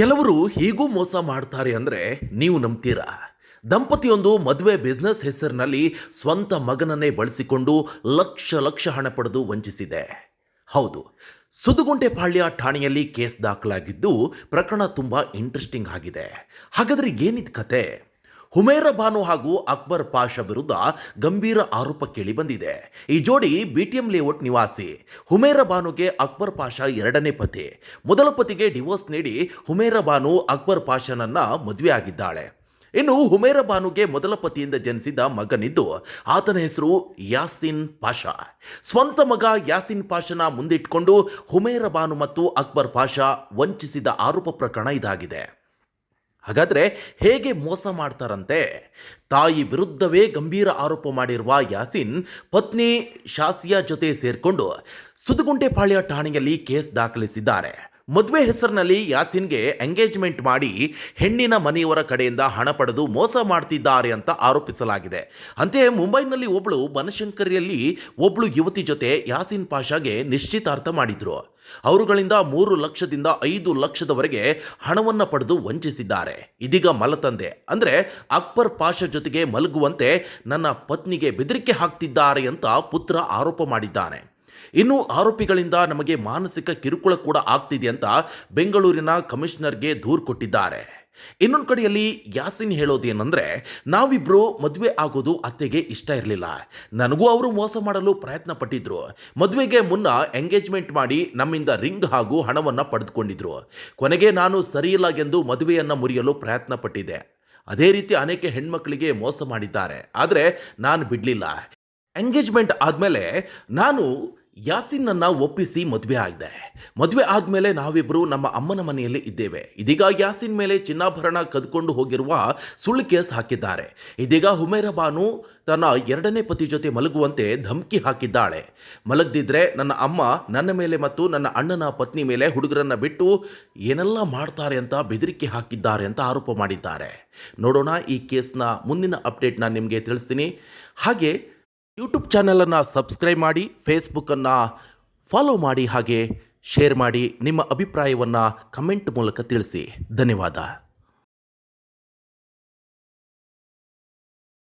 ಕೆಲವರು ಹೀಗೂ ಮೋಸ ಮಾಡ್ತಾರೆ ಅಂದರೆ ನೀವು ನಂಬ್ತೀರಾ? ದಂಪತಿಯೊಂದು ಮದುವೆ ಬಿಸ್ನೆಸ್ ಹೆಸರಿನಲ್ಲಿ ಸ್ವಂತ ಮಗನನ್ನೇ ಬಳಸಿಕೊಂಡು ಲಕ್ಷ ಲಕ್ಷ ಹಣ ಪಡೆದು ವಂಚಿಸಿದೆ. ಹೌದು ಸುದುಗುಂಟೆಪಾಳ್ಯ ಠಾಣೆಯಲ್ಲಿ ಕೇಸ್ ದಾಖಲಾಗಿದ್ದು ಪ್ರಕರಣ ತುಂಬ ಇಂಟ್ರೆಸ್ಟಿಂಗ್ ಆಗಿದೆ. ಹಾಗಾದರೆ ಏನಿದ್ ಕತೆ? ಹುಮೇರ ಬಾನು ಹಾಗೂ ಅಕ್ಬರ್ ಪಾಷ ವಿರುದ್ಧ ಗಂಭೀರ ಆರೋಪ ಕೇಳಿ ಬಂದಿದೆ. ಈ ಜೋಡಿ ಬಿಟಿಎಂ ಲೇಔಟ್ ನಿವಾಸಿ ಹುಮೇರ ಬಾನುಗೆ ಅಕ್ಬರ್ ಪಾಷಾ ಎರಡನೇ ಪತಿ. ಮೊದಲ ಪತಿಗೆ ಡಿವೋರ್ಸ್ ನೀಡಿ ಹುಮೇರ ಬಾನು ಅಕ್ಬರ್ ಪಾಷನನ್ನ ಮದುವೆ ಆಗಿದ್ದಾಳೆ. ಇನ್ನು ಹುಮೇರ ಬಾನುಗೆ ಮೊದಲ ಪತಿಯಿಂದ ಜನಿಸಿದ ಮಗನಿದ್ದು ಆತನ ಹೆಸರು ಯಾಸಿನ್ ಪಾಷಾ. ಸ್ವಂತ ಮಗ ಯಾಸಿನ್ ಪಾಷನ ಮುಂದಿಟ್ಕೊಂಡು ಹುಮೇರ ಬಾನು ಮತ್ತು ಅಕ್ಬರ್ ಪಾಷಾ ವಂಚಿಸಿದ ಆರೋಪ ಪ್ರಕರಣ ಇದಾಗಿದೆ. ಹಾಗಾದ್ರೆ ಹೇಗೆ ಮೋಸ ಮಾಡ್ತಾರಂತೆ? ತಾಯಿ ವಿರುದ್ಧವೇ ಗಂಭೀರ ಆರೋಪ ಮಾಡಿರುವ ಯಾಸಿನ್ ಪತ್ನಿ ಶಾಸಿಯಾ ಜೊತೆ ಸೇರಿಕೊಂಡು ಸುದುಗುಂಟೆಪಾಳ್ಯ ಠಾಣೆಯಲ್ಲಿ ಕೇಸ್ ದಾಖಲಿಸಿದ್ದಾರೆ. ಮದುವೆ ಹೆಸರಿನಲ್ಲಿ ಯಾಸಿನ್ಗೆ ಎಂಗೇಜ್ಮೆಂಟ್ ಮಾಡಿ ಹೆಣ್ಣಿನ ಮನೆಯವರ ಕಡೆಯಿಂದ ಹಣ ಪಡೆದು ಮೋಸ ಮಾಡ್ತಿದ್ದಾರೆ ಅಂತ ಆರೋಪಿಸಲಾಗಿದೆ. ಅಂತೆಯೇ ಮುಂಬೈನಲ್ಲಿ ಒಬ್ಬಳು ಬನಶಂಕರಿಯಲ್ಲಿ ಒಬ್ಬಳು ಯುವತಿ ಜೊತೆ ಯಾಸಿನ್ ಪಾಷಾಗೆ ನಿಶ್ಚಿತಾರ್ಥ ಮಾಡಿದ್ರು. ಅವರುಗಳಿಂದ ಮೂರು ಲಕ್ಷದಿಂದ ಐದು ಲಕ್ಷದವರೆಗೆ ಹಣವನ್ನು ಪಡೆದು ವಂಚಿಸಿದ್ದಾರೆ. ಇದೀಗ ಮಲತಂದೆ. ಅಂದರೆ ಅಕ್ಬರ್ ಪಾಷ ಜೊತೆಗೆ ಮಲಗುವಂತೆ ನನ್ನ ಪತ್ನಿಗೆ ಬೆದರಿಕೆ ಹಾಕ್ತಿದ್ದಾರೆ ಅಂತ ಪುತ್ರ ಆರೋಪ ಮಾಡಿದ್ದಾನೆ. ಇನ್ನು ಆರೋಪಿಗಳಿಂದ ನಮಗೆ ಮಾನಸಿಕ ಕಿರುಕುಳ ಕೂಡ ಆಗ್ತಿದೆ ಅಂತ ಬೆಂಗಳೂರಿನ ಕಮಿಷನರ್ಗೆ ದೂರು ಕೊಟ್ಟಿದ್ದಾರೆ. ಇನ್ನೊಂದು ಕಡೆಯಲ್ಲಿ ಯಾಸಿನ್ ಹೇಳೋದೇನೆಂದರೆ ನಾವಿಬ್ಬರು ಮದುವೆ ಆಗೋದು ಅತ್ತೆಗೆ ಇಷ್ಟ ಇರಲಿಲ್ಲ. ನನಗೂ ಅವರು ಮೋಸ ಮಾಡಲು ಪ್ರಯತ್ನ ಪಟ್ಟಿದ್ರು. ಮದುವೆಗೆ ಮುನ್ನ ಎಂಗೇಜ್ಮೆಂಟ್ ಮಾಡಿ ನಮ್ಮಿಂದ ರಿಂಗ್ ಹಾಗೂ ಹಣವನ್ನು ಪಡೆದುಕೊಂಡಿದ್ರು. ಕೊನೆಗೆ ನಾನು ಸರಿಯಿಲ್ಲ ಎಂದು ಮದುವೆಯನ್ನು ಮುರಿಯಲು ಪ್ರಯತ್ನ ಪಟ್ಟಿದ್ದೆ. ಅದೇ ರೀತಿ ಅನೇಕ ಹೆಣ್ಮಕ್ಳಿಗೆ ಮೋಸ ಮಾಡಿದ್ದಾರೆ. ಆದರೆ ನಾನು ಬಿಡಲಿಲ್ಲ. ಎಂಗೇಜ್ಮೆಂಟ್ ಆದಮೇಲೆ ನಾನು ಯಾಸಿನ್ನನ್ನು ಒಪ್ಪಿಸಿ ಮದುವೆ ಆಗಿದೆ. ಮದುವೆ ಆದಮೇಲೆ ನಾವಿಬ್ಬರು ನಮ್ಮ ಅಮ್ಮನ ಮನೆಯಲ್ಲಿ ಇದ್ದೇವೆ. ಇದೀಗ ಯಾಸಿನ್ ಮೇಲೆ ಚಿನ್ನಾಭರಣ ಕದ್ಕೊಂಡು ಹೋಗಿರುವ ಸುಳ್ಳು ಕೇಸ್ ಹಾಕಿದ್ದಾರೆ. ಇದೀಗ ಹುಮೇರಬಾನು ತನ್ನ ಎರಡನೇ ಪತಿ ಜೊತೆ ಮಲಗುವಂತೆ ಧಮಕಿ ಹಾಕಿದ್ದಾಳೆ. ಮಲಗದಿದ್ರೆ ನನ್ನ ಅಮ್ಮ ನನ್ನ ಮೇಲೆ ಮತ್ತು ನನ್ನ ಅಣ್ಣನ ಪತ್ನಿ ಮೇಲೆ ಹುಡುಗರನ್ನ ಬಿಟ್ಟು ಏನೆಲ್ಲ ಮಾಡ್ತಾರೆ ಅಂತ ಬೆದರಿಕೆ ಹಾಕಿದ್ದಾರೆ ಅಂತ ಆರೋಪ ಮಾಡಿದ್ದಾರೆ. ನೋಡೋಣ ಈ ಕೇಸ್ನ ಮುಂದಿನ ಅಪ್ಡೇಟ್ನ ನಿಮಗೆ ತಿಳಿಸ್ತೀನಿ. ಹಾಗೆ ಯೂಟ್ಯೂಬ್ ಚಾನಲನ್ನು ಸಬ್ಸ್ಕ್ರೈಬ್ ಮಾಡಿ, ಫೇಸ್ಬುಕ್ಕನ್ನು ಫಾಲೋ ಮಾಡಿ ಹಾಗೆ ಶೇರ್ ಮಾಡಿ ನಿಮ್ಮ ಅಭಿಪ್ರಾಯವನ್ನು ಕಮೆಂಟ್ ಮೂಲಕ ತಿಳಿಸಿ. ಧನ್ಯವಾದ.